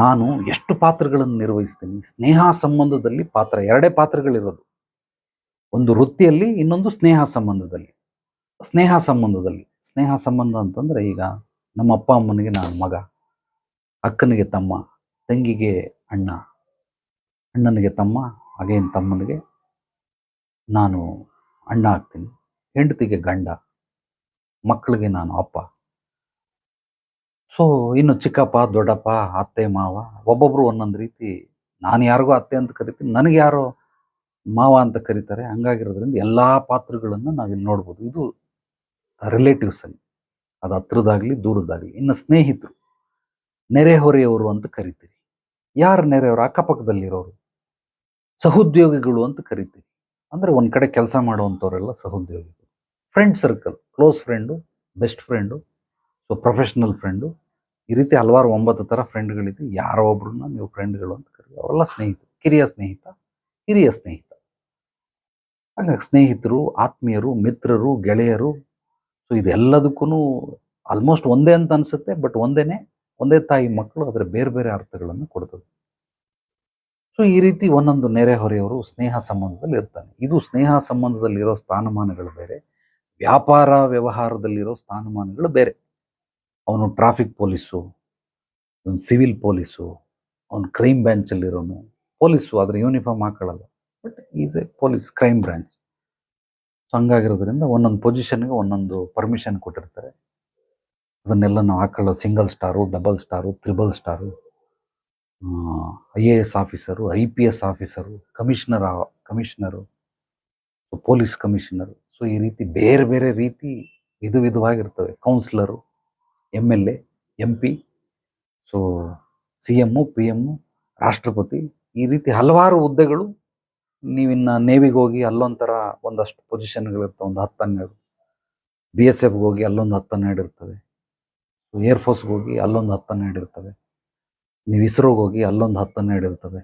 ನಾನು ಎಷ್ಟು ಪಾತ್ರಗಳನ್ನು ನಿರ್ವಹಿಸ್ತೀನಿ? ಸ್ನೇಹ ಸಂಬಂಧದಲ್ಲಿ ಪಾತ್ರ, ಎರಡೇ ಪಾತ್ರಗಳಿರೋದು. ಒಂದು ವೃತ್ತಿಯಲ್ಲಿ, ಇನ್ನೊಂದು ಸ್ನೇಹ ಸಂಬಂಧದಲ್ಲಿ. ಸ್ನೇಹ ಸಂಬಂಧದಲ್ಲಿ. ಸ್ನೇಹ ಸಂಬಂಧ ಅಂತಂದ್ರೆ ಈಗ ನಮ್ಮ ಅಪ್ಪ ಅಮ್ಮನಿಗೆ ನಾನು ಮಗ, ಅಕ್ಕನಿಗೆ ತಮ್ಮ, ತಂಗಿಗೆ ಅಣ್ಣ, ಅಣ್ಣನಿಗೆ ತಮ್ಮ ಹಾಗೇನು ತಮ್ಮನಿಗೆ ನಾನು ಅಣ್ಣ ಆಗ್ತೀನಿ, ಹೆಂಡತಿಗೆ ಗಂಡ, ಮಕ್ಕಳಿಗೆ ನಾನು ಅಪ್ಪ. ಸೊ ಇನ್ನು ಚಿಕ್ಕಪ್ಪ, ದೊಡ್ಡಪ್ಪ, ಅತ್ತೆ, ಮಾವ, ಒಬ್ಬೊಬ್ರು ಒಂದೊಂದು ರೀತಿ ನಾನು ಯಾರಿಗೂ ಅತ್ತೆ ಅಂತ ಕರಿತೀನಿ, ನನಗೆ ಯಾರೋ ಮಾವ ಅಂತ ಕರೀತಾರೆ, ಹಂಗಾಗಿರೋದ್ರಿಂದ ಎಲ್ಲ ಪಾತ್ರಗಳನ್ನು ನಾವಿಲ್ಲಿ ನೋಡ್ಬೋದು. ಇದು ರಿಲೇಟಿವ್ಸ್ ಅಲ್ಲಿ, ಅದು ಹತ್ರದಾಗಲಿ, ದೂರದಾಗಲಿ, ಇನ್ನು ಸ್ನೇಹಿತರು, ನೆರೆಹೊರೆಯವರು ಅಂತ ಕರಿತೀರಿ. ಯಾರು ನೆರೆಯವರು? ಅಕ್ಕಪಕ್ಕದಲ್ಲಿರೋರು, ಸಹೋದ್ಯೋಗಿಗಳು ಅಂತ ಕರಿತೀರಿ. ಅಂದರೆ ಒಂದು ಕಡೆ ಕೆಲಸ ಮಾಡುವಂಥವರೆಲ್ಲ ಸಹೋದ್ಯೋಗಿಗಳು. Friend circle close friend best friend so professional friend ಈ ರೀತಿ ಹಲವಾರು ಒಂಬತ್ತು ಥರ ಫ್ರೆಂಡ್ಗಳಿದ್ದು ಯಾರೋ ಒಬ್ರನ್ನ ನೀವು ಫ್ರೆಂಡ್ಗಳು ಅಂತ ಕರಿ ಅವರೆಲ್ಲ ಸ್ನೇಹಿತರು, ಕಿರಿಯ ಸ್ನೇಹಿತ, ಹಿರಿಯ ಸ್ನೇಹಿತ. ಹಾಗಾಗಿ ಸ್ನೇಹಿತರು, ಆತ್ಮೀಯರು, ಮಿತ್ರರು, ಗೆಳೆಯರು ಸೊ ಇದೆಲ್ಲದಕ್ಕೂ ಆಲ್ಮೋಸ್ಟ್ ಒಂದೇ ಅಂತ ಅನ್ಸುತ್ತೆ ಬಟ್ ಒಂದೇ ಒಂದೇ ತಾಯಿ ಮಕ್ಕಳು ಅದರ ಬೇರೆ ಬೇರೆ ಅರ್ಥಗಳನ್ನು ಕೊಡ್ತದೆ. ಸೊ ಈ ರೀತಿ ಒಂದೊಂದು ನೆರೆಹೊರೆಯವರು ಸ್ನೇಹ ಸಂಬಂಧದಲ್ಲಿ ಇರ್ತಾನೆ. ಇದು ಸ್ನೇಹ ಸಂಬಂಧದಲ್ಲಿರೋ ಸ್ಥಾನಮಾನಗಳು ಬೇರೆ, ವ್ಯಾಪಾರ ವ್ಯವಹಾರದಲ್ಲಿರೋ ಸ್ಥಾನಮಾನಗಳು ಬೇರೆ. ಅವನು ಟ್ರಾಫಿಕ್ ಪೊಲೀಸು ಇವನು ಸಿವಿಲ್ ಪೊಲೀಸು, ಅವನು ಕ್ರೈಮ್ ಬ್ರ್ಯಾಂಚಲ್ಲಿರೋನು ಪೊಲೀಸು ಆದರೆ uniform ಹಾಕೊಳ್ಳಲ್ಲ. But is a police crime branch so ಹಂಗಾಗಿರೋದ್ರಿಂದ ಒಂದೊಂದು ಪೊಸಿಷನ್ಗೆ ಒಂದೊಂದು ಪರ್ಮಿಷನ್ ಕೊಟ್ಟಿರ್ತಾರೆ. ಅದನ್ನೆಲ್ಲ ನಾವು ಹಾಕೊಳ್ಳೋದು single star double star triple star I A S officer I P S officer commissioner commissioner police commissioner so ಈ ರೀತಿ ಬೇರೆ ಬೇರೆ ರೀತಿ ವಿಧ ವಿಧವಾಗಿರ್ತವೆ. Councillor M L A M P so C M P M ರಾಷ್ಟ್ರಪತಿ, ಈ ರೀತಿ ಹಲವಾರು ಹುದ್ದೆಗಳು ನೀವಿನ್ನು ನೇವಿಗೆ ಹೋಗಿ ಅಲ್ಲೊಂಥರ ಒಂದಷ್ಟು ಪೊಸಿಷನ್ಗಳಿರ್ತವೆ ಒಂದು ಹತ್ತು ಹನ್ನೆರಡು ಬಿ ಎಸ್ ಎಫ್ಗೆ ಹೋಗಿ ಅಲ್ಲೊಂದು ಹತ್ತು ಹನ್ನೆರಡು ಇರ್ತವೆ ಏರ್ಫೋರ್ಸ್ಗೆ ಹೋಗಿ ಅಲ್ಲೊಂದು ಹತ್ತು ಹನ್ನೆರಡು ಇರ್ತವೆ. ನೀವು ಇಸ್ರೋಗೆ ಹೋಗಿ ಅಲ್ಲೊಂದು ಹತ್ತು ಹನ್ನೆರಡು ಇರ್ತವೆ.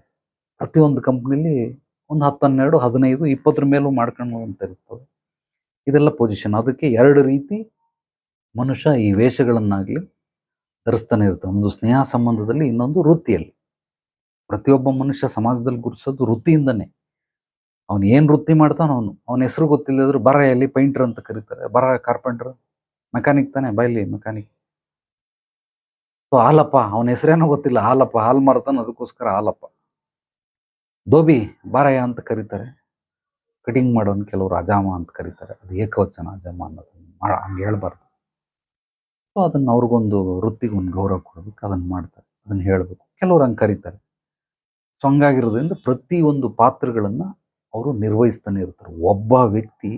ಪ್ರತಿಯೊಂದು ಕಂಪ್ನಿಲಿ ಒಂದು ಹತ್ತು ಹನ್ನೆರಡು ಹದಿನೈದು, ಇಪ್ಪತ್ತರ ಮೇಲೂ ಮಾಡ್ಕೊಂಡು ಅಂತ ಇರ್ತವೆ. ಇದೆಲ್ಲ ಪೊಸಿಷನ್ ಅದಕ್ಕೆ ಎರಡು ರೀತಿ ಮನುಷ್ಯ ಈ ವೇಷಗಳನ್ನಾಗಲಿ ಧರಿಸ್ತಾನೆ ಇರ್ತವೆ ಒಂದು ಸ್ನೇಹ ಸಂಬಂಧದಲ್ಲಿ ಇನ್ನೊಂದು ವೃತ್ತಿಯಲ್ಲಿ. ಪ್ರತಿಯೊಬ್ಬ ಮನುಷ್ಯ ಸಮಾಜದಲ್ಲಿ ಗುರುಸೋದು ವೃತ್ತಿಯಿಂದನೇ. ಅವನು ಏನು ವೃತ್ತಿ ಮಾಡ್ತಾನ ಅವನು. ಅವನ ಹೆಸರು ಗೊತ್ತಿಲ್ಲದ್ರು ಎಲ್ಲಿ ಪೈಂಟರ್ ಅಂತ ಕರೀತಾರೆ. ಬರ ಕಾರ್ಪೆಂಟರ್. ಮೆಕ್ಯಾನಿಕ್ ತಾನೆ ಬೈಲಿ ಮೆಕ್ಯಾನಿಕ್. ಸೊ ಹಾಲಪ್ಪ, ಅವನ ಹೆಸರೇನೋ ಗೊತ್ತಿಲ್ಲ. ಹಾಲಪ್ಪ, ಹಾಲು ಮಾರ್ತಾನ ಅದಕ್ಕೋಸ್ಕರ ಹಾಲಪ್ಪ. ದೋಬಿ ಬಾರಯ್ಯ ಅಂತ ಕರೀತಾರೆ. ಕಟಿಂಗ್ ಮಾಡೋನ್ ಕೆಲವರು ಅಜಾಮ ಅಂತ ಕರೀತಾರೆ. ಅದು ಏಕವಚನ ಅಜಾಮ ಅನ್ನೋದು. ಮಾಡ ಹಂಗೆ ಹೇಳ್ಬಾರ್ದು. ಸೊ ಅದನ್ನ ಅವ್ರಿಗೊಂದು ವೃತ್ತಿಗೊಂದು ಗೌರವ ಕೊಡಬೇಕು, ಅದನ್ನ ಮಾಡ್ತಾರೆ, ಅದನ್ನ ಹೇಳ್ಬೇಕು. ಕೆಲವ್ರು ಹಂಗೆ ಕರೀತಾರೆ. ಸೊ ಹಂಗಾಗಿರೋದ್ರಿಂದ ಪ್ರತಿಯೊಂದು ಪಾತ್ರಗಳನ್ನ ಅವರು ನಿರ್ವಹಿಸ್ತಾನೆ ಇರ್ತಾರೆ. ಒಬ್ಬ ವ್ಯಕ್ತಿ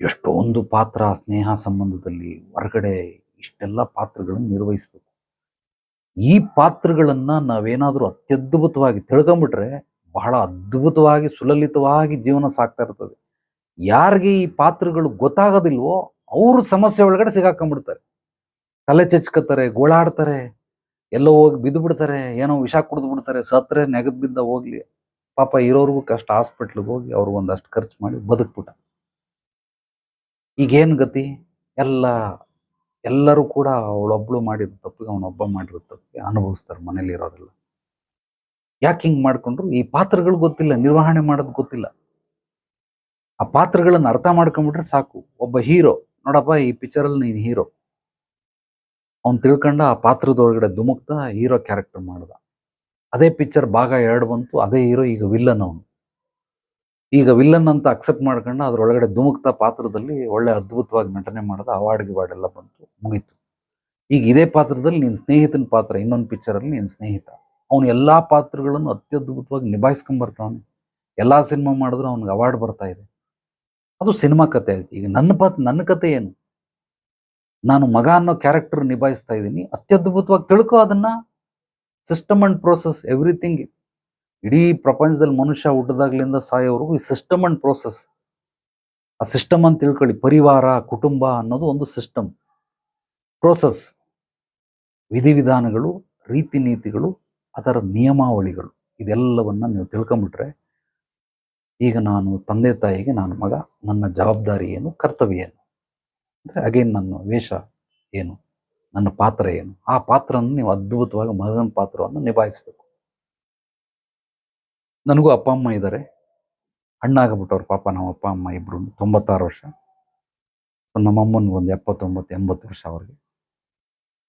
ಎಷ್ಟೊಂದು ಪಾತ್ರ ಸ್ನೇಹ ಸಂಬಂಧದಲ್ಲಿ ಹೊರಗಡೆ ಇಷ್ಟೆಲ್ಲ ಪಾತ್ರಗಳನ್ನು ನಿರ್ವಹಿಸ್ಬೇಕು. ಈ ಪಾತ್ರಗಳನ್ನ ನಾವೇನಾದ್ರೂ ಅತ್ಯದ್ಭುತವಾಗಿ ತಿಳ್ಕೊಂಬಿಟ್ರೆ ಬಹಳ ಅದ್ಭುತವಾಗಿ, ಸುಲಲಿತವಾಗಿ ಜೀವನ ಸಾಕ್ತಾ ಇರ್ತದೆ. ಯಾರಿಗೆ ಈ ಪಾತ್ರಗಳು ಗೊತ್ತಾಗೋದಿಲ್ವೋ ಅವರು ಸಮಸ್ಯೆ ಒಳಗಡೆ ಸಿಗಾಕೊಂಡ್ಬಿಡ್ತಾರೆ ತಲೆ ಚಚ್ಕೋತಾರೆ ಗೋಳಾಡ್ತಾರೆ, ಎಲ್ಲೋ ಹೋಗಿ ಬಿದ್ದು ಬಿಡ್ತಾರೆ ಏನೋ ವಿಷ ಕುಡಿದು ಬಿಡ್ತಾರೆ, ಸತ್ರೆ ನೆಗದ್ ಬಿದ್ದ ಹೋಗ್ಲಿ. ಪಾಪ ಇರೋರ್ಗೂ ಕಷ್ಟ, ಹಾಸ್ಪಿಟ್ಲಿಗೆ ಹೋಗಿ ಅವ್ರಿಗೆ ಒಂದಷ್ಟು ಖರ್ಚು ಮಾಡಿ ಬದುಕ್ಬಿಟ್ಟ. ಈಗೇನ್ ಗತಿ? ಎಲ್ಲ, ಎಲ್ಲರೂ ಕೂಡ ಅವಳೊಬ್ಳು ಮಾಡಿದ ತಪ್ಪಿಗೆ ಅವನೊಬ್ಬ ಮಾಡಿರೋ ತಪ್ಪಿಗೆ ಅನುಭವಿಸ್ತಾರೆ, ಮನೇಲಿ ಇರೋರೆಲ್ಲ. ಯಾಕೆ ಹಿಂಗ್ ಮಾಡ್ಕೊಂಡ್ರು? ಈ ಪಾತ್ರಗಳು ಗೊತ್ತಿಲ್ಲ, ನಿರ್ವಹಣೆ ಮಾಡೋದು ಗೊತ್ತಿಲ್ಲ. ಆ ಪಾತ್ರಗಳನ್ನ ಅರ್ಥ ಮಾಡ್ಕೊಂಡ್ಬಿಟ್ರೆ ಸಾಕು. ಒಬ್ಬ ಹೀರೋ, ನೋಡಪ್ಪ ಈ ಪಿಕ್ಚರಲ್ಲಿ ನೀನ್ ಹೀರೋ. ಅವ್ನ್ ತಿಳ್ಕೊಂಡ ಆ ಪಾತ್ರದೊಳಗಡೆ ಧುಮುಕ್ತಾ ಹೀರೋ ಕ್ಯಾರೆಕ್ಟರ್ ಮಾಡ್ದ. ಅದೇ ಪಿಕ್ಚರ್ ಭಾಗ ಎರಡು ಬಂತು, ಅದೇ ಹೀರೋ ಈಗ ವಿಲ್ಲನ್ ಅವನು. ಈಗ ವಿಲ್ಲನ್ ಅಂತ ಅಕ್ಸೆಪ್ಟ್ ಮಾಡ್ಕೊಂಡು ಅದರೊಳಗಡೆ ಧುಮುಕ್ತಾ ಪಾತ್ರದಲ್ಲಿ ಒಳ್ಳೆ ಅದ್ಭುತವಾಗಿ ನಟನೆ ಮಾಡ್ದ ಅವಾರ್ಡ್ ಗಿವಾರ್ಡ್ ಎಲ್ಲ ಬಂತು, ಮುಗೀತು. ಈಗ ಇದೇ ಪಾತ್ರದಲ್ಲಿ ನಿನ್ ಸ್ನೇಹಿತನ ಪಾತ್ರ, ಇನ್ನೊಂದು ಪಿಕ್ಚರಲ್ಲಿ ನಿನ್ ಸ್ನೇಹಿತ. ಅವನು ಎಲ್ಲಾ ಪಾತ್ರಗಳನ್ನು ಅತ್ಯದ್ಭುತವಾಗಿ ನಿಭಾಯಿಸ್ಕೊಂಡ್ ಎಲ್ಲ ಎಲ್ಲಾ ಸಿನಿಮಾ ಮಾಡಿದ್ರು ಅವ್ನಿಗೆ ಅವಾರ್ಡ್ ಬರ್ತಾ ಇದೆ. ಅದು ಸಿನಿಮಾ ಕತೆ ಆಯ್ತು. ಈಗ ನನ್ನ ಪಾತ್ರ, ನನ್ನ ಕತೆ ಏನು? ನಾನು ಮಗ ಅನ್ನೋ ಕ್ಯಾರೆಕ್ಟರ್ ನಿಭಾಯಿಸ್ತಾ ಇದ್ದೀನಿ. ಅತ್ಯದ್ಭುತವಾಗಿ ತಿಳ್ಕೊ ಅದನ್ನ. System and process everything is ಇಡೀ ಪ್ರಪಂಚದಲ್ಲಿ ಮನುಷ್ಯ ಹುಟ್ಟದಾಗ್ಲಿಂದ ಸಾಯೋವರೆಗೂ ಈ ಸಿಸ್ಟಮ್ ಅಂಡ್ ಪ್ರೋಸೆಸ್ ಆ ಸಿಸ್ಟಮ್ ಅಂತ ತಿಳ್ಕೊಳ್ಳಿ. ಪರಿವಾರ, ಕುಟುಂಬ ಅನ್ನೋದು ಒಂದು ಸಿಸ್ಟಮ್ ಪ್ರೋಸೆಸ್ ವಿಧಿವಿಧಾನಗಳು, ರೀತಿ ನೀತಿಗಳು, ಅದರ ನಿಯಮಾವಳಿಗಳು. ಇದೆಲ್ಲವನ್ನ ನೀವು ತಿಳ್ಕೊಂಬಿಟ್ರೆ ಈಗ ನಾನು ತಂದೆ ತಾಯಿಗೆ, ನಾನು ಮಗ, ನನ್ನ ಜವಾಬ್ದಾರಿ ಏನು, ಕರ್ತವ್ಯ ಏನು? ಅಂದ್ರೆ ಅಗೇನ್ ನನ್ನ ವೇಷ ಏನು? ನನ್ನ ಪಾತ್ರ ಏನು? ಆ ಪಾತ್ರನ ನೀವು ಅದ್ಭುತವಾಗಿ ಮಗನ ಪಾತ್ರವನ್ನು ನಿಭಾಯಿಸಬೇಕು. ನನಗೂ ಅಪ್ಪ, ಅಮ್ಮ ಇದ್ದಾರೆ. ಹಣ್ಣಾಗ್ಬಿಟ್ಟವ್ರು ಪಾಪ. ನಮ್ಮ ಅಪ್ಪ, ಅಮ್ಮ ಇಬ್ಬರು ತೊಂಬತ್ತಾರು ವರ್ಷ. ನಮ್ಮ ಅಮ್ಮನಿಗೆ ಒಂದು ಎಪ್ಪತ್ತೊಂಬತ್ತು, ಎಂಬತ್ತು ವರ್ಷ ಅವ್ರಿಗೆ.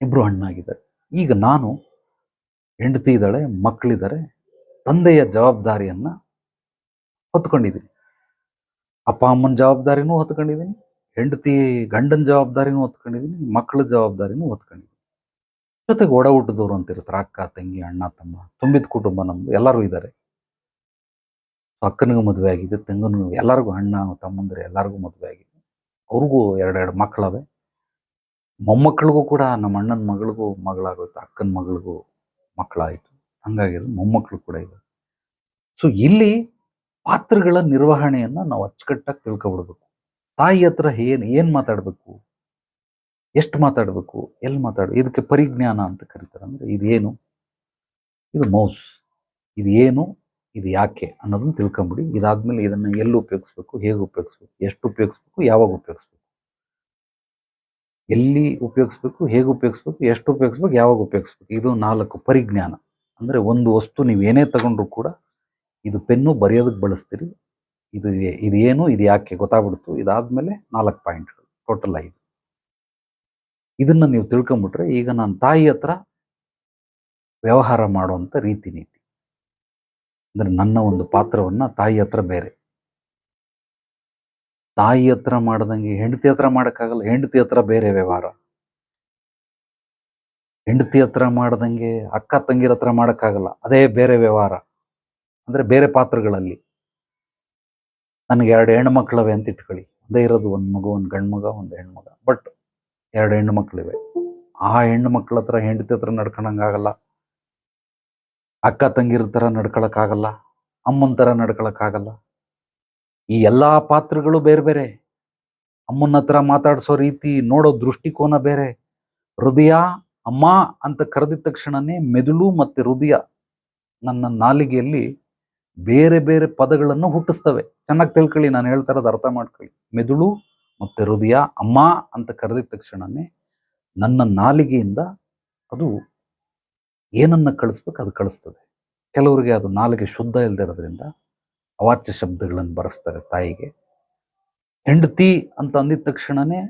ಇಬ್ಬರು ಹಣ್ಣಾಗಿದ್ದಾರೆ ಈಗ ನಾನು ಹೆಂಡತಿ ಇದ್ದಾಳೆ, ಮಕ್ಕಳಿದ್ದಾರೆ. ತಂದೆಯ ಜವಾಬ್ದಾರಿಯನ್ನು ಹೊತ್ಕೊಂಡಿದ್ದೀನಿ. ಅಪ್ಪ, ಅಮ್ಮನ ಜವಾಬ್ದಾರಿನೂ ಹೊತ್ಕೊಂಡಿದ್ದೀನಿ. ಹೆಂಡತಿ ಗಂಡನ ಜವಾಬ್ದಾರಿನೂ ಹೊತ್ಕೊಂಡಿದ್ದೀನಿ ಮಕ್ಕಳ ಜವಾಬ್ದಾರಿನೂ ಹೊತ್ಕೊಂಡಿದ್ದೀನಿ ಜೊತೆಗೆ ಒಡ ಹುಟ್ಟಿದವರು ಅಂತ ಇರ್ತಾರೆ ಅಕ್ಕ, ತಂಗಿ, ಅಣ್ಣ, ತಮ್ಮ, ತುಂಬಿದ ಕುಟುಂಬ ನಮ್ದು, ಎಲ್ಲರೂ ಇದ್ದಾರೆ. ಅಕ್ಕನಿಗೂ ಮದುವೆ ಆಗಿದೆ ತಂಗನಿಗೂ ಎಲ್ಲರಿಗೂ ಅಣ್ಣ, ತಮ್ಮಂದ್ರೆ ಎಲ್ಲರಿಗೂ ಮದುವೆ ಆಗಿದೆ. ಅವ್ರಿಗೂ ಎರಡೆರಡು ಮಕ್ಕಳವೆ. ಮೊಮ್ಮಕ್ಕಳಿಗೂ ಕೂಡ ನಮ್ಮ ಅಣ್ಣನ ಮಗಳಿಗೂ ಮಗಳಾಗೋಯ್ತು, ಅಕ್ಕನ ಮಗಳಿಗೂ ಮಕ್ಕಳಾಯಿತು. ಹಂಗಾಗಿ ಮೊಮ್ಮಕ್ಕಳು ಕೂಡ ಇದೆ ಸೊ, ಇಲ್ಲಿ ಪಾತ್ರಗಳ ನಿರ್ವಹಣೆಯನ್ನು ನಾವು ಅಚ್ಚುಕಟ್ಟಾಗಿ ತಿಳ್ಕೊಬಿಡ್ಬೇಕು. ತಾಯಿ ಹತ್ರ ಏನು, ಏನ್ ಮಾತಾಡ್ಬೇಕು? ಎಷ್ಟು ಮಾತಾಡ್ಬೇಕು? ಎಲ್ಲಿ ಮಾತಾಡ, ಇದಕ್ಕೆ ಪರಿಜ್ಞಾನ ಅಂತ ಕರೀತಾರೆ. ಅಂದ್ರೆ ಇದೇನು? ಇದು ಮೌಸ್. ಇದು ಏನು? ಇದು ಯಾಕೆ? ಅನ್ನೋದನ್ನ ತಿಳ್ಕೊಂಬಿಡಿ. ಇದಾದ್ಮೇಲೆ ಇದನ್ನ ಎಲ್ಲಿ ಉಪಯೋಗಿಸ್ಬೇಕು? ಹೇಗೆ ಉಪಯೋಗಿಸ್ಬೇಕು? ಎಷ್ಟು ಉಪಯೋಗಿಸ್ಬೇಕು? ಯಾವಾಗ ಉಪಯೋಗಿಸ್ಬೇಕು? ಎಲ್ಲಿ ಉಪಯೋಗಿಸ್ಬೇಕು? ಹೇಗೆ ಉಪಯೋಗಿಸ್ಬೇಕು? ಎಷ್ಟು ಉಪಯೋಗಿಸ್ಬೇಕು? ಯಾವಾಗ ಉಪಯೋಗಿಸ್ಬೇಕು? ಇದು ನಾಲ್ಕು ಪರಿಜ್ಞಾನ. ಅಂದ್ರೆ ಒಂದು ವಸ್ತು ನೀವು ಏನೇ ತಗೊಂಡ್ರು ಕೂಡ ಇದು ಪೆನ್ನು ಬರೆಯೋದಕ್ಕೆ ಬಳಸ್ತೀರಿ. ಇದು ಇದು ಏನು, ಇದು ಯಾಕೆ ಗೊತ್ತಾಗ್ಬಿಡ್ತು. ಇದಾದ್ಮೇಲೆ ನಾಲ್ಕು ಪಾಯಿಂಟ್ಗಳು ಟೋಟಲ್ ಐದು. ಇದನ್ನ ನೀವು ತಿಳ್ಕೊಂಬಿಟ್ರೆ ಈಗ ನಾನು ತಾಯಿ ಹತ್ರ ವ್ಯವಹಾರ ಮಾಡುವಂಥ ರೀತಿ ನೀತಿ. ಅಂದ್ರೆ ನನ್ನ ಒಂದು ಪಾತ್ರವನ್ನ ತಾಯಿ ಹತ್ರ ಬೇರೆ. ತಾಯಿ ಹತ್ರ ಮಾಡ್ದಂಗೆ ಹೆಂಡತಿ ಹತ್ರ ಮಾಡೋಕ್ಕಾಗಲ್ಲ, ಹೆಂಡತಿ ಹತ್ರ ಬೇರೆ ವ್ಯವಹಾರ. ಹೆಂಡತಿ ಹತ್ರ ಮಾಡ್ದಂಗೆ ಅಕ್ಕ ತಂಗಿರ ಹತ್ರ ಮಾಡಕ್ಕಾಗಲ್ಲ, ಅದೇ ಬೇರೆ ವ್ಯವಹಾರ. ಅಂದ್ರೆ ಬೇರೆ ಪಾತ್ರಗಳಲ್ಲಿ. ನನಗೆ ಎರಡು ಹೆಣ್ಮಕ್ಳವೆ ಅಂತ ಇಟ್ಕೊಳ್ಳಿ. ಒಂದೇ ಇರೋದು ಒಂದು ಮಗು, ಒಂದು ಗಂಡ್ಮಗ, ಒಂದು ಹೆಣ್ಮಗ. ಬಟ್ ಎರಡು ಹೆಣ್ಣು ಮಕ್ಕಳಿವೆ ಆ ಹೆಣ್ಣು ಮಕ್ಕಳ ಹತ್ರ ಹೆಂಡತಿ ಹತ್ರ ನಡ್ಕೊಳಂಗಾಗಲ್ಲ ಅಕ್ಕ ತಂಗಿರ ಥರ ನಡ್ಕೊಳಕ್ಕಾಗಲ್ಲ. ಅಮ್ಮನ ಥರ ನಡ್ಕೊಳಕ್ಕಾಗಲ್ಲ. ಈ ಎಲ್ಲಾ ಪಾತ್ರಗಳು ಬೇರೆ ಬೇರೆ. ಅಮ್ಮನ ಹತ್ರ ಮಾತಾಡಿಸೋ ರೀತಿ, ನೋಡೋ ದೃಷ್ಟಿಕೋನ ಬೇರೆ. ಹೃದಯ, ಅಮ್ಮ ಅಂತ ಕರೆದಿದ ತಕ್ಷಣನೇ ಮೆದುಳು ಮತ್ತೆ ಹೃದಯ ನನ್ನ ನಾಲಿಗೆಯಲ್ಲಿ ಬೇರೆ ಬೇರೆ ಪದಗಳನ್ನು ಹುಟ್ಟಿಸ್ತವೆ. ಚೆನ್ನಾಗಿ ತಿಳ್ಕೊಳ್ಳಿ, ನಾನು ಹೇಳ್ತಾ ಇರೋದು ಅರ್ಥ ಮಾಡ್ಕೊಳ್ಳಿ. ಮೆದುಳು ಮತ್ತೆ ಹೃದಯ, ಅಮ್ಮ ಅಂತ ಕರೆದಿದ ತಕ್ಷಣನೇ ನನ್ನ ನಾಲಿಗೆಯಿಂದ ಅದು ಏನನ್ನ ಕಳಿಸ್ಬೇಕು ಅದು ಕಳಿಸ್ತದೆ. ಕೆಲವರಿಗೆ ಅದು ನಾಲಿಗೆ ಶುದ್ಧ ಇಲ್ದಿರೋದ್ರಿಂದ ಅವಾಚ್ಯ ಶಬ್ದಗಳನ್ನು ಬರೆಸ್ತಾರೆ ತಾಯಿಗೆ. ಹೆಂಡತಿ ಅಂತ ಅಂದಿದ ತಕ್ಷಣನೇ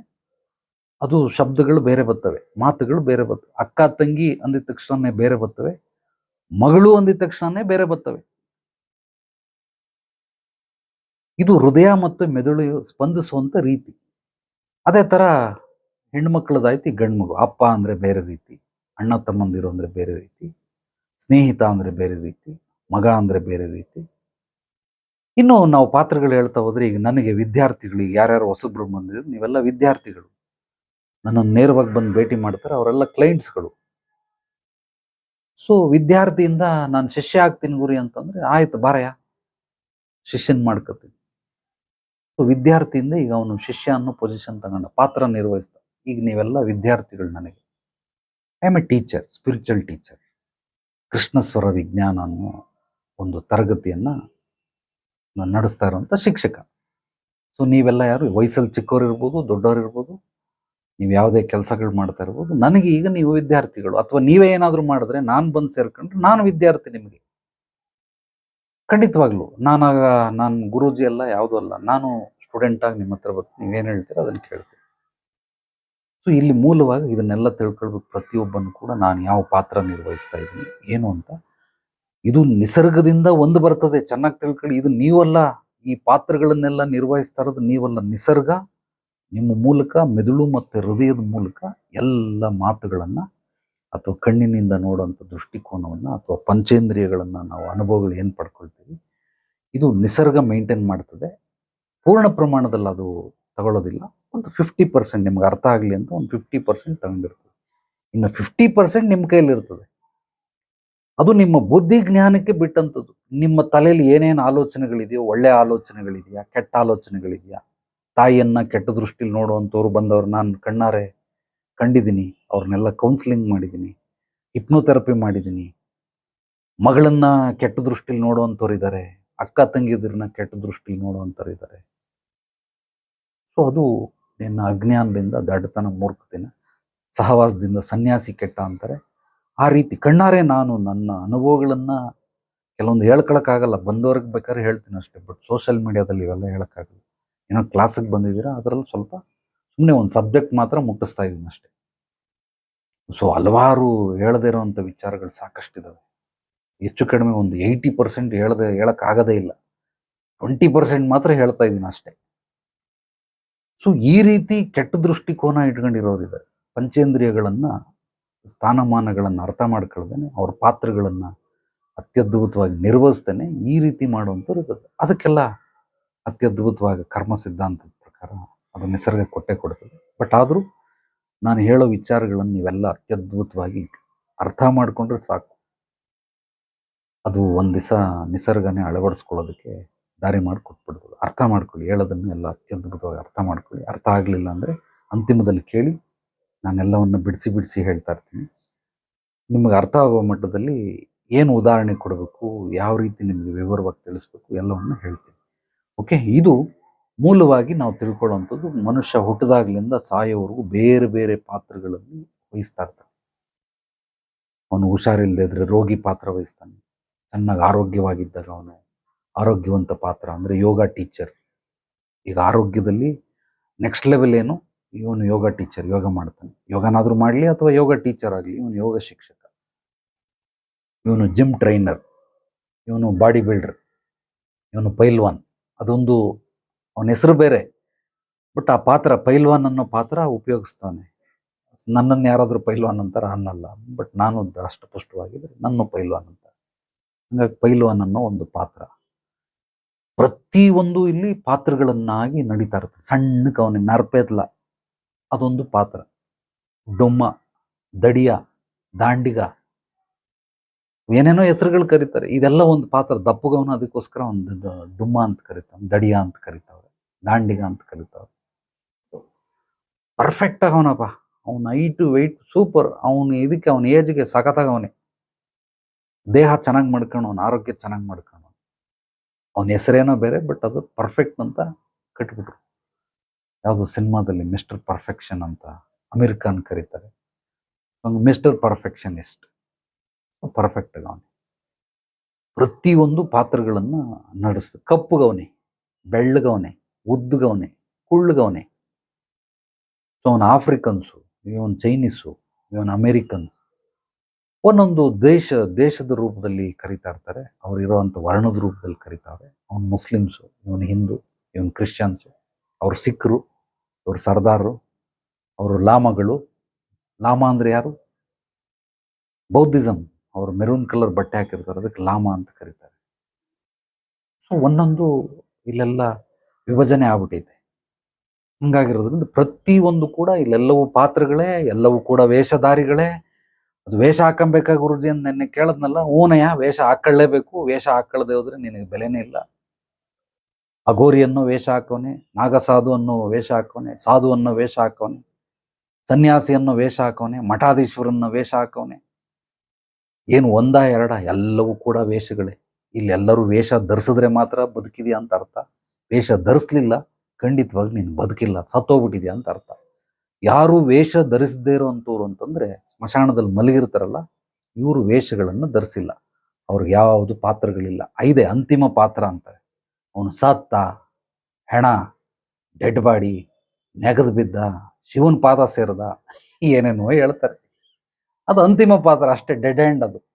ಅದು ಶಬ್ದಗಳು ಬೇರೆ ಬರ್ತವೆ, ಮಾತುಗಳು ಬೇರೆ ಬರ್ತವೆ. ಅಕ್ಕ, ತಂಗಿ ಅಂದಿದ ತಕ್ಷಣನೇ ಬೇರೆ ಬರ್ತವೆ, ಮಗಳು ಅಂದಿದ ತಕ್ಷಣನೇ ಬೇರೆ ಬರ್ತವೆ. ಇದು ಹೃದಯ ಮತ್ತು ಮೆದುಳು ಸ್ಪಂದಿಸುವಂಥ ರೀತಿ. ಅದೇ ತರ ಹೆಣ್ಮಕ್ಳದಾಯ್ತಿ ಗಂಡು ಮಗು ಅಪ್ಪ ಅಂದ್ರೆ ಬೇರೆ ರೀತಿ, ಅಣ್ಣ ತಮ್ಮಂದಿರು ಅಂದ್ರೆ ಬೇರೆ ರೀತಿ, ಸ್ನೇಹಿತ ಅಂದ್ರೆ ಬೇರೆ ರೀತಿ, ಮಗ ಅಂದ್ರೆ ಬೇರೆ ರೀತಿ. ಇನ್ನು ನಾವು ಪಾತ್ರಗಳು ಹೇಳ್ತಾ ಹೋದರೆ ಈಗ ನನಗೆ ವಿದ್ಯಾರ್ಥಿಗಳಿಗೆ ಯಾರ್ಯಾರು ಹೊಸಬ್ರು ಬಂದಿದ್ರು, ನೀವೆಲ್ಲ ವಿದ್ಯಾರ್ಥಿಗಳು. ನನ್ನನ್ನು ನೇರವಾಗಿ ಬಂದು ಭೇಟಿ ಮಾಡ್ತಾರೆ, ಅವರೆಲ್ಲ ಕ್ಲೈಂಟ್ಸ್ಗಳು ಸೊ ವಿದ್ಯಾರ್ಥಿಯಿಂದ ನಾನು ಶಿಷ್ಯ ಆಗ್ತೀನಿ ಗುರಿ ಅಂತಂದ್ರೆ, ಆಯ್ತು ಬಾರಯ್ಯ, ಶಿಷ್ಯನ್ ಮಾಡ್ಕೋತೀನಿ. ಸೊ ವಿದ್ಯಾರ್ಥಿಯಿಂದ ಈಗ ಅವನು ಶಿಷ್ಯ ಅನ್ನೋ ಪೊಸಿಷನ್ ತಗೊಂಡ ಪಾತ್ರ ನಿರ್ವಹಿಸ್ದ. ಈಗ ನೀವೆಲ್ಲ ವಿದ್ಯಾರ್ಥಿಗಳು ನನಗೆ. I am a teacher spiritual teacher ಕೃಷ್ಣಸ್ವರ ವಿಜ್ಞಾನ ಅನ್ನೋ ಒಂದು ತರಗತಿಯನ್ನ ನಾನು ನಡೆಸ್ತಾ ಇರುವಂತ ಶಿಕ್ಷಕ. ಸೊ ನೀವೆಲ್ಲ ಯಾರು? ವಯಸ್ಸಲ್ಲಿ ಚಿಕ್ಕವ್ರು ಇರ್ಬೋದು, ದೊಡ್ಡವ್ರು ಇರ್ಬೋದು, ನೀವು ಯಾವುದೇ ಕೆಲಸಗಳು ಮಾಡ್ತಾ ಇರ್ಬೋದು. ನನಗೆ ಈಗ ನೀವು ವಿದ್ಯಾರ್ಥಿಗಳು, ಅಥವಾ ನೀವೇ ಏನಾದರೂ ಮಾಡಿದ್ರೆ ನಾನು ಬಂದು ಸೇರ್ಕೊಂಡ್ರೆ ನಾನು ವಿದ್ಯಾರ್ಥಿ ನಿಮಗೆ. ಖಂಡಿತವಾಗ್ಲು. ನಾನಾಗ ನಾನು ಗುರೂಜಿ ಅಲ್ಲ, ಯಾವುದೂ ಅಲ್ಲ. ನಾನು ಸ್ಟೂಡೆಂಟ್ ಆಗಿ ನಿಮ್ಮ ಹತ್ರ ಬರ್ತೀನಿ ನೀವೇನು ಹೇಳ್ತೀರೋ ಅದನ್ನು ಕೇಳ್ತೀನಿ. ಸೊ ಇಲ್ಲಿ ಮೂಲವಾಗಿ ಇದನ್ನೆಲ್ಲ ತಿಳ್ಕೊಳ್ಬೇಕು ಪ್ರತಿಯೊಬ್ಬನು ಕೂಡ ನಾನು ಯಾವ ಪಾತ್ರ ನಿರ್ವಹಿಸ್ತಾ ಇದ್ದೀನಿ, ಏನು ಅಂತ. ಇದು ನಿಸರ್ಗದಿಂದ ಒಂದು ಬರ್ತದೆ. ಚೆನ್ನಾಗಿ ತಿಳ್ಕೊಳ್ಳಿ. ಇದು ನೀವಲ್ಲ. ಈ ಪಾತ್ರಗಳನ್ನೆಲ್ಲ ನಿರ್ವಹಿಸ್ತಾ ಇರೋದು ನೀವಲ್ಲ. ನಿಸರ್ಗ, ನಿಮ್ಮ ಮೂಲಕ, ಮೆದುಳು ಮತ್ತು ಹೃದಯದ ಮೂಲಕ ಎಲ್ಲ ಮಾತುಗಳನ್ನ ಅಥವಾ ಕಣ್ಣಿನಿಂದ ನೋಡುವಂಥ ದೃಷ್ಟಿಕೋನವನ್ನ ಅಥವಾ ಪಂಚೇಂದ್ರಿಯಗಳನ್ನ ನಾವು ಅನುಭವಗಳು ಏನು ಪಡ್ಕೊಳ್ತೀವಿ, ಇದು ನಿಸರ್ಗ ಮೇಂಟೈನ್ ಮಾಡ್ತದೆ. ಪೂರ್ಣ ಪ್ರಮಾಣದಲ್ಲಿ ಅದು ತಗೊಳ್ಳೋದಿಲ್ಲ. ಒಂದು ಫಿಫ್ಟಿ ಪರ್ಸೆಂಟ್ ನಿಮ್ಗೆ ಅರ್ಥ ಆಗಲಿ ಅಂತ ಒಂದು ಫಿಫ್ಟಿ ಪರ್ಸೆಂಟ್ ತಗೊಂಡಿರ್ತದೆ ಇನ್ನು ಫಿಫ್ಟಿ ಪರ್ಸೆಂಟ್ ನಿಮ್ಮ ಕೈಲಿರ್ತದೆ ಅದು ನಿಮ್ಮ ಬುದ್ಧಿ ಜ್ಞಾನಕ್ಕೆ ಬಿಟ್ಟಂಥದ್ದು ನಿಮ್ಮ ತಲೆಯಲ್ಲಿ ಏನೇನು ಆಲೋಚನೆಗಳಿದೆಯೋ, ಒಳ್ಳೆ ಆಲೋಚನೆಗಳಿದೆಯಾ, ಕೆಟ್ಟ ಆಲೋಚನೆಗಳಿದೆಯಾ, ತಾಯಿಯನ್ನು ಕೆಟ್ಟ ದೃಷ್ಟಿಲಿ ನೋಡುವಂಥವ್ರು ಬಂದವ್ರು ನಾನು ಕಣ್ಣಾರೆ, ಕಂಡಿದ್ದೀನಿ ಅವ್ರನ್ನೆಲ್ಲ ಕೌನ್ಸಿಲಿಂಗ್ ಮಾಡಿದ್ದೀನಿ ಹಿಪ್ನೋಥೆರಪಿ ಮಾಡಿದ್ದೀನಿ. ಮಗಳನ್ನು ಕೆಟ್ಟ ದೃಷ್ಟಿಲಿ ನೋಡುವಂಥವ್ರು ಇದ್ದಾರೆ ಅಕ್ಕ ತಂಗಿದ್ರನ್ನ ಕೆಟ್ಟ ದೃಷ್ಟಿಲಿ ನೋಡುವಂಥವ್ರು ಇದ್ದಾರೆ ಸೊ ಅದು ನಿನ್ನ ಅಜ್ಞಾನದಿಂದ, ದಡ್ಡತನ, ಮೂರ್ಖತೆನ, ಸಹವಾಸದಿಂದ ಸನ್ಯಾಸಿ ಕೆಟ್ಟ ಅಂತಾರೆ. ಆ ರೀತಿ ಕಣ್ಣಾರೆ ನಾನು ನನ್ನ ಅನುಭವಗಳನ್ನ ಕೆಲವೊಂದು ಹೇಳ್ಕೊಳಕ್ಕಾಗಲ್ಲ, ಬಂದವ್ರಿಗೆ ಬೇಕಾದ್ರೆ ಹೇಳ್ತೀನಿ ಅಷ್ಟೇ ಬಟ್ ಸೋಷಿಯಲ್ ಮೀಡಿಯಾದಲ್ಲಿ ಇವೆಲ್ಲ ಹೇಳೋಕ್ಕಾಗಲ್ಲ. ಏನೋ ಕ್ಲಾಸಿಗೆ ಬಂದಿದ್ದೀರಾ, ಅದರಲ್ಲಿ ಸ್ವಲ್ಪ ಸುಮ್ಮನೆ ಒಂದು ಸಬ್ಜೆಕ್ಟ್ ಮಾತ್ರ ಮುಟ್ಟಿಸ್ತಾ ಇದ್ದೀನಿ ಅಷ್ಟೇ. ಸೊ ಹಲವಾರು ಹೇಳದೇ ಇರೋವಂಥ ವಿಚಾರಗಳು ಸಾಕಷ್ಟಿದಾವೆ. ಹೆಚ್ಚು ಕಡಿಮೆ ಒಂದು ಏಯ್ಟಿ ಪರ್ಸೆಂಟ್ ಹೇಳದೆ, ಹೇಳಕ್ಕಾಗದೇ ಇಲ್ಲ. ಟ್ವೆಂಟಿ ಪರ್ಸೆಂಟ್ ಮಾತ್ರ ಹೇಳ್ತಾ ಇದ್ದೀನಿ ಅಷ್ಟೇ. ಸೊ ಈ ರೀತಿ ಕೆಟ್ಟ ದೃಷ್ಟಿಕೋನ ಇಟ್ಕೊಂಡಿರೋರಿದ್ದಾರೆ ಪಂಚೇಂದ್ರಿಯಗಳನ್ನ, ಸ್ಥಾನಮಾನಗಳನ್ನು ಅರ್ಥ ಮಾಡ್ಕೊಳ್ದೇನೆ, ಅವ್ರ ಪಾತ್ರಗಳನ್ನ ಅತ್ಯದ್ಭುತವಾಗಿ ನಿರ್ವಹಿಸ್ತೇನೆ ಈ ರೀತಿ ಮಾಡುವಂಥವ್ರು ಇರ್ತದೆ ಅದಕ್ಕೆಲ್ಲ ಅತ್ಯದ್ಭುತವಾಗಿ ಕರ್ಮ ಸಿದ್ಧಾಂತದ ಪ್ರಕಾರ ಅದು ನಿಸರ್ಗ ಕೊಟ್ಟೆ ಕೊಡ್ತದೆ. ಬಟ್ ಆದರೂ ನಾನು ಹೇಳೋ ವಿಚಾರಗಳನ್ನು ನೀವೆಲ್ಲ ಅತ್ಯದ್ಭುತವಾಗಿ ಅರ್ಥ ಮಾಡಿಕೊಂಡ್ರೆ ಸಾಕು. ಅದು ಒಂದು ದಿವಸ ನಿಸರ್ಗನೇ ಅಳವಡಿಸ್ಕೊಳ್ಳೋದಕ್ಕೆ ದಾರಿ ಮಾಡಿ ಕೊಟ್ಬಿಡ್ತದೆ ಅರ್ಥ ಮಾಡ್ಕೊಳ್ಳಿ, ಹೇಳೋದನ್ನು ಎಲ್ಲ ಅತ್ಯದ್ಭುತವಾಗಿ ಅರ್ಥ ಮಾಡ್ಕೊಳ್ಳಿ. ಅರ್ಥ ಆಗಲಿಲ್ಲ ಅಂದರೆ ಅಂತಿಮದಲ್ಲಿ ಕೇಳಿ ನಾನೆಲ್ಲವನ್ನು ಬಿಡಿಸಿ ಬಿಡಿಸಿ ಹೇಳ್ತಾ ಇರ್ತೀನಿ. ನಿಮಗೆ ಅರ್ಥ ಆಗೋ ಮಟ್ಟದಲ್ಲಿ ಏನು ಉದಾಹರಣೆ ಕೊಡಬೇಕು, ಯಾವ ರೀತಿ ನಿಮಗೆ ವಿವರವಾಗಿ ತಿಳಿಸ್ಬೇಕು ಎಲ್ಲವನ್ನು ಹೇಳ್ತೀನಿ. ಓಕೆ ಇದು ಮೂಲವಾಗಿ ನಾವು ತಿಳ್ಕೊಳ್ಳುವಂಥದ್ದು ಮನುಷ್ಯ ಹುಟ್ಟಿದಾಗ್ಲಿಂದ ಸಾಯೋವರೆಗೂ ಬೇರೆ ಬೇರೆ ಪಾತ್ರಗಳಲ್ಲಿ ವಹಿಸ್ತಾ ಇರ್ತಾನೆ. ಅವನು ಹುಷಾರಿಲ್ಲದೆ ಇದ್ರೆ ರೋಗಿ ಪಾತ್ರ ವಹಿಸ್ತಾನೆ. ಚೆನ್ನಾಗಿ ಆರೋಗ್ಯವಾಗಿದ್ದಾಗ ಅವನು ಆರೋಗ್ಯವಂತ ಪಾತ್ರ, ಅಂದರೆ ಯೋಗ ಟೀಚರ್. ಈಗ ಆರೋಗ್ಯದಲ್ಲಿ ನೆಕ್ಸ್ಟ್ ಲೆವೆಲ್ ಏನು? ಇವನು ಯೋಗ ಟೀಚರ್, ಯೋಗ ಮಾಡ್ತಾನೆ. ಯೋಗನಾದರೂ ಮಾಡಲಿ ಅಥವಾ ಯೋಗ ಟೀಚರ್ ಆಗಲಿ, ಇವನು ಯೋಗ ಶಿಕ್ಷಕ. ಇವನು ಜಿಮ್ ಟ್ರೈನರ್ ಇವನು ಬಾಡಿ ಬಿಲ್ಡರ್ ಇವನು ಪೈಲ್ವಾನ್. ಅದೊಂದು ಅವನ ಹೆಸರು ಬೇರೆ. ಬಟ್ ಆ ಪಾತ್ರ ಪೈಲ್ವಾನ್ ಅನ್ನೋ ಪಾತ್ರ ಉಪಯೋಗಿಸ್ತಾನೆ. ನನ್ನನ್ನು ಯಾರಾದರೂ ಪೈಲ್ವಾನ್ ಅಂತಾರೆ? ಅನ್ನಲ್ಲ. ಬಟ್ ನಾನು ಅಷ್ಟಪುಷ್ಟವಾಗಿದ್ರೆ ನನ್ನ ಪೈಲ್ವಾನ್ ಅಂತ ಹಂಗಾಗಿ ಪೈಲ್ವಾನ್ ಅನ್ನೋ ಒಂದು ಪಾತ್ರ. ಪ್ರತಿಯೊಂದು ಇಲ್ಲಿ ಪಾತ್ರಗಳನ್ನಾಗಿ ನಡೀತಾ ಇರುತ್ತೆ. ಸಣ್ಣಕ್ಕೆ ಅವನಿಗೆ ನರ್ಪೆದ್ಲ ಅದೊಂದು ಪಾತ್ರ. ಡೊಮ್ಮ, ದಡಿಯ, ದಾಂಡಿಗ. ಏನೇನೋ ಹೆಸರುಗಳು ಕರೀತಾರೆ. ಇದೆಲ್ಲ ಒಂದು ಪಾತ್ರ. ದಪ್ಪಗವನ ಅದಕ್ಕೋಸ್ಕರ ಒಂದು ಡುಮ್ಮ ಅಂತ ಕರೀತಾವೆ ದಡಿಯ ಅಂತ ಕರೀತಾವ್ರೆ ದಾಂಡಿಗ ಅಂತ ಕರೀತಾರೆ ಪರ್ಫೆಕ್ಟ್ ಆಗವನಪ್ಪ. ಅವನ ಹೈಟು ವೆಯ್ಟ್ ಸೂಪರ್ ಅವನು ಇದಕ್ಕೆ, ಅವನ ಏಜ್ಗೆ ಸಖತ್ತಾಗವನೆ. ದೇಹ ಚೆನ್ನಾಗಿ ಮಾಡ್ಕೊಂಡು, ಅವನ ಆರೋಗ್ಯ ಚೆನ್ನಾಗಿ ಮಾಡ್ಕೊಂಡು. ಅವನ ಹೆಸರೇನೋ ಬೇರೆ ಬಟ್ ಅದು ಪರ್ಫೆಕ್ಟ್ ಅಂತ ಕಟ್ಬಿಟ್ರು. ಯಾವುದು ಸಿನಿಮಾದಲ್ಲಿ ಮಿಸ್ಟರ್ ಪರ್ಫೆಕ್ಷನ್ ಅಂತ ಅಮೀರ್ ಖಾನ್ ಕರೀತಾರೆ ಮಿಸ್ಟರ್ ಪರ್ಫೆಕ್ಷನಿಸ್ಟ್ ಪರ್ಫೆಕ್ಟ್ ಅವನೇ ಪ್ರತಿಯೊಂದು ಪಾತ್ರಗಳನ್ನು ನಡೆಸ್ತು ಕಪ್ಪುಗವನೆ, ಬೆಳ್ಳಗವನೆ. ಉದ್ದಗವನೆ ಕುಳ್ಳಗವನೆ. ಸೊ ಅವನು ಆಫ್ರಿಕನ್ಸು ಇವನು ಚೈನೀಸು ಇವನು ಅಮೇರಿಕನ್ಸ್ ಒಂದೊಂದು ದೇಶ, ದೇಶದ ರೂಪದಲ್ಲಿ ಕರೀತಾ ಇರ್ತಾರೆ. ಅವ್ರು ವರ್ಣದ ರೂಪದಲ್ಲಿ ಕರೀತಾರೆ ಅವನು ಮುಸ್ಲಿಮ್ಸು ಇವನು ಹಿಂದೂ ಇವನು ಕ್ರಿಶ್ಚಿಯನ್ಸು ಅವರು ಸಿಖ್ರು ಇವರು ಸರ್ದಾರರು ಅವರು ಲಾಮಗಳು ಲಾಮ ಅಂದರೆ ಯಾರು? ಬೌದ್ಧಿಸಮ್ ಅವರು ಮೆರೂನ್ ಕಲರ್ ಬಟ್ಟೆ ಹಾಕಿರ್ತಾರೆ. ಅದಕ್ಕೆ ಲಾಮ ಅಂತ ಕರೀತಾರೆ. ಸೊ ಒಂದೊಂದು ಇಲ್ಲೆಲ್ಲ ವಿಭಜನೆ ಆಗ್ಬಿಟ್ಟೈತೆ ಹಂಗಾಗಿರೋದ್ರಿಂದ ಪ್ರತಿಯೊಂದು ಕೂಡ ಇಲ್ಲೆಲ್ಲವೂ ಪಾತ್ರಗಳೇ, ಎಲ್ಲವೂ ಕೂಡ ವೇಷಧಾರಿಗಳೇ. ಅದು ವೇಷ ಹಾಕೊಂಬೇಕಾ ಗುರುಜಿ ಅಂತ ನೆನ್ನೆ ಕೇಳದ್ನಲ್ಲ, ಊನಯ್ಯ ವೇಷ ಹಾಕೊಳ್ಳೇಬೇಕು, ವೇಷ ಹಾಕೊಳ್ಳದೆ ಹೋದ್ರೆ ನಿನಗೆ ಬೆಲೆನೇ ಇಲ್ಲ. ಅಗೋರಿ ಅನ್ನೋ ವೇಷ ಹಾಕೋನೆ ನಾಗಸಾಧು ಅನ್ನೋ ವೇಷ ಹಾಕೋನೆ ಸಾಧು ಅನ್ನೋ ವೇಷ ಹಾಕೋನೆ ಸನ್ಯಾಸಿ ಅನ್ನೋ ವೇಷ ಹಾಕೋನೆ ಮಠಾಧೀಶ್ವರನ್ನ ವೇಷ ಹಾಕೋನೆ ಏನು ಒಂದ ಎರಡ, ಎಲ್ಲವೂ ಕೂಡ ವೇಷಗಳೇ. ಇಲ್ಲೆಲ್ಲರೂ ವೇಷ ಧರಿಸಿದ್ರೆ ಮಾತ್ರ ಬದುಕಿದೆಯಾ ಅಂತ ಅರ್ಥ. ವೇಷ ಧರಿಸ್ಲಿಲ್ಲ, ಖಂಡಿತವಾಗಿ ನೀನು ಬದುಕಿಲ್ಲ, ಸತ್ತೋಗ್ಬಿಟ್ಟಿದ್ಯಾ ಅಂತ ಅರ್ಥ. ಯಾರು ವೇಷ ಧರಿಸದೇ ಇರೋವಂಥವ್ರು ಅಂತಂದ್ರೆ ಸ್ಮಶಾನದಲ್ಲಿ ಮಲಗಿರ್ತಾರಲ್ಲ, ಇವರು ವೇಷಗಳನ್ನು ಧರಿಸಿಲ್ಲ. ಅವ್ರಿಗೆ ಯಾವುದು ಪಾತ್ರಗಳಿಲ್ಲ. ಐದೇ ಅಂತಿಮ ಪಾತ್ರ ಅಂತಾರೆ. ಅವನು ಸತ್ತ, ಹೆಣ, ಡೆಡ್ ಬಾಡಿ, ನೆಗದು ಬಿದ್ದ, ಶಿವನ ಪಾದ ಸೇರಿದ ಏನೇನೋ ಹೇಳ್ತಾರೆ. ಅದು ಅಂತಿಮ ಪಾತ್ರ ಅಷ್ಟೇ, ಡೆಡ್ ಎಂಡ್ ಅದು.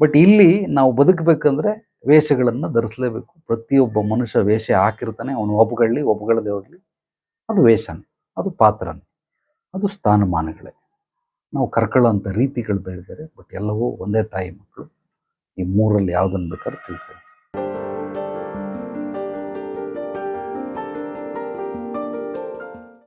ಬಟ್ ಇಲ್ಲಿ ನಾವು ಬದುಕಬೇಕಂದ್ರೆ ವೇಷಗಳನ್ನು ಧರಿಸಲೇಬೇಕು. ಪ್ರತಿಯೊಬ್ಬ ಮನುಷ್ಯ ವೇಷ ಹಾಕಿರ್ತಾನೆ, ಅವನು ಒಬ್ಬಗಳ್ಳಿ ಒಬ್ಬಗಳದೇ ಹೋಗ್ಲಿ. ಅದು ವೇಷನೇ, ಅದು ಪಾತ್ರನೇ, ಅದು ಸ್ಥಾನಮಾನಗಳೇ. ನಾವು ಕರ್ಕೊಳ್ಳೋಂಥ ರೀತಿಗಳು ಬೇರೆ ಬೇರೆ ಬಟ್ ಎಲ್ಲವೂ ಒಂದೇ ತಾಯಿ ಮಕ್ಕಳು. ಈ ಮೂರಲ್ಲಿ ಯಾವುದನ್ನು ಬೇಕಾದ್ರೂ ತಿಳ್ಕೊಳ್ಳಿ.